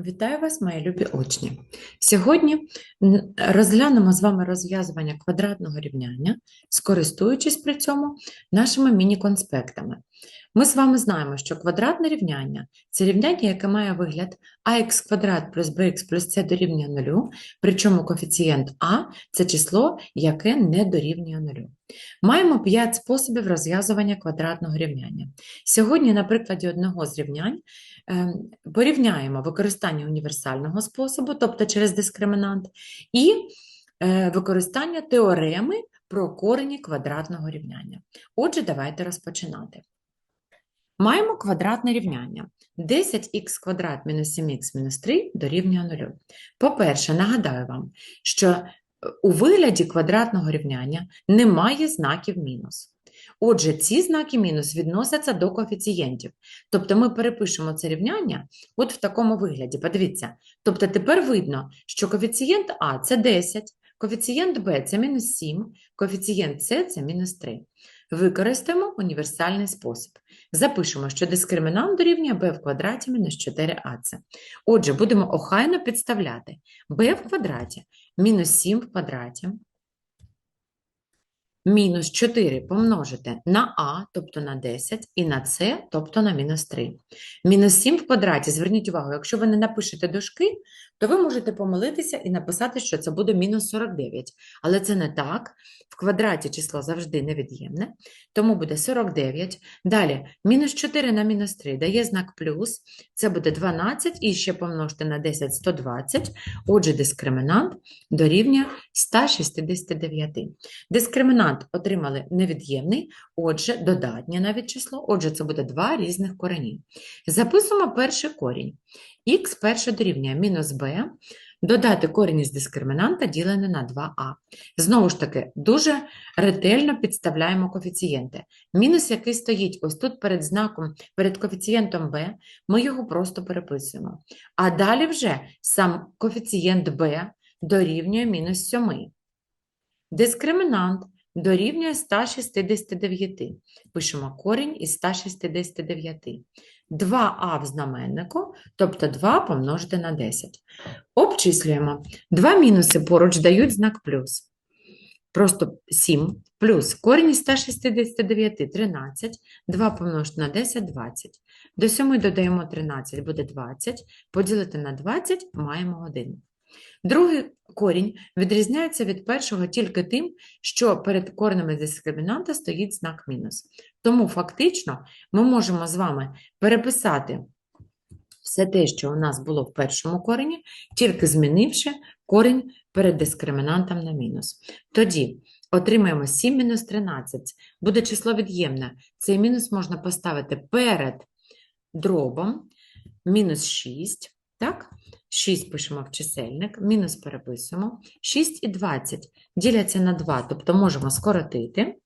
Вітаю вас, мої любі учні. Сьогодні розглянемо з вами розв'язування квадратного рівняння, скористуючись при цьому нашими міні-конспектами. Ми з вами знаємо, що квадратне рівняння це рівняння, яке має вигляд ax квадрат плюс bx плюс c дорівнює нулю, причому коефіцієнт а це число, яке не дорівнює нулю. Маємо 5 способів розв'язування квадратного рівняння. Сьогодні, на прикладі одного з рівнянь, Ем, порівняємо використання універсального способу, тобто через дискримінант, і е, використання теореми про корені квадратного рівняння. Отже, давайте розпочинати. Маємо квадратне рівняння. 10х квадрат мінус 7х мінус 3 дорівнює 0. По-перше, нагадаю вам, що е, у вигляді квадратного рівняння немає знаків мінус. Отже, ці знаки мінус відносяться до коефіцієнтів. Тобто ми перепишемо це рівняння от в такому вигляді. Подивіться. Тобто тепер видно, що коефіцієнт А це 10, коефіцієнт Б це мінус 7, коефіцієнт С це мінус 3. Використаємо універсальний спосіб. Запишемо, що дискримінант дорівнює b в квадраті мінус 4ac. Отже, будемо охайно підставляти b в квадраті мінус 7 в квадраті мінус 4 помножити на а, тобто на 10, і на С, тобто на мінус 3. Мінус 7 в квадраті, зверніть увагу, якщо ви не напишете дошки, то ви можете помилитися і написати, що це буде мінус 49. Але це не так. В квадраті число завжди невід'ємне, тому буде 49. Далі, мінус 4 на мінус 3 дає знак плюс, це буде 12, і ще помножити на 10 – 120. Отже, дискримінант дорівнює 169. Дискримінант отримали невід'ємний, отже, додатнє навіть число, отже, це буде два різних корені. Записуємо перший корінь. Х перше дорівнює мінус b, додати корінь із дискримінанта ділене на 2а. Знову ж таки, дуже ретельно підставляємо коефіцієнти. Мінус, який стоїть ось тут перед знаком, перед коефіцієнтом b, ми його просто переписуємо. А далі вже сам коефіцієнт b дорівнює мінус 7. Дискримінант дорівнює 169. Пишемо корінь із 169. 2а в знаменнику, тобто 2 помножити на 10. Обчислюємо. Два мінуси поруч дають знак плюс. Просто 7 плюс корінь із 169 – 13, 2 помножити на 10 – 20. До 7 додаємо 13, буде 20, поділити на 20 – маємо 1. Другий корінь відрізняється від першого тільки тим, що перед коренем дискримінанта стоїть знак мінус. Тому фактично ми можемо з вами переписати все те, що у нас було в першому корені, тільки змінивши корінь перед дискримінантом на мінус. Тоді отримаємо 7 мінус 13, буде число від'ємне. Цей мінус можна поставити перед дробом, мінус 6, так? 6 пишемо в чисельник, мінус переписуємо. 6 і 20 діляться на 2, тобто можемо скоротити.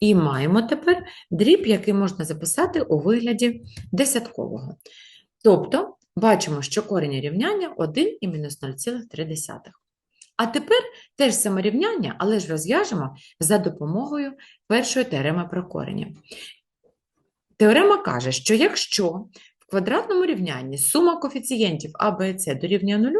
І маємо тепер дріб, який можна записати у вигляді десяткового. Тобто, бачимо, що корінь рівняння 1 і мінус 0,3. А тепер теж саме рівняння, але ж розв'яжемо за допомогою першої теореми про корення. Теорема каже, що якщо в квадратному рівнянні сума коефіцієнтів а, Б С дорівнює 0,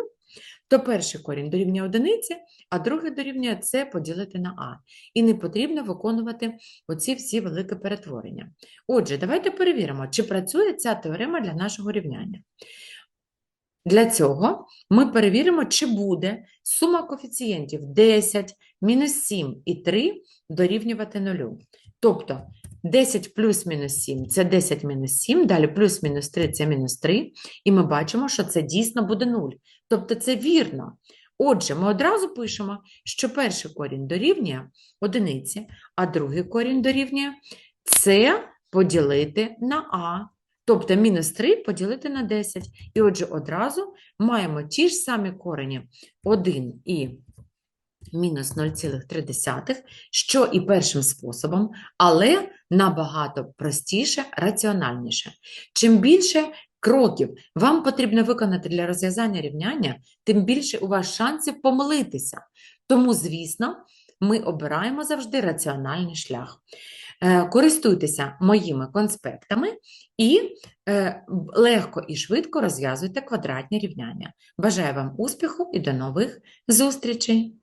то перший корінь дорівнює одиниці, а другий дорівнює С поділити на А. І не потрібно виконувати оці всі великі перетворення. Отже, давайте перевіримо, чи працює ця теорема для нашого рівняння. Для цього ми перевіримо, чи буде сума коефіцієнтів 10, мінус 7 і 3 дорівнювати 0. Тобто 10 плюс мінус 7 це 10 мінус 7, далі плюс мінус 3 це мінус 3, і ми бачимо, що це дійсно буде 0. Тобто це вірно. Отже, ми одразу пишемо, що перший корінь дорівнює одиниці, а другий корінь дорівнює це поділити на А. Тобто мінус 3 поділити на 10. І отже, одразу маємо ті ж самі корені 1 і мінус 0,3, що і першим способом, але набагато простіше, раціональніше. Чим більше кроків вам потрібно виконати для розв'язання рівняння, тим більше у вас шансів помилитися. Тому, звісно, ми обираємо завжди раціональний шлях. Е, Користуйтеся моїми конспектами і е, легко і швидко розв'язуйте квадратні рівняння. Бажаю вам успіху і до нових зустрічей!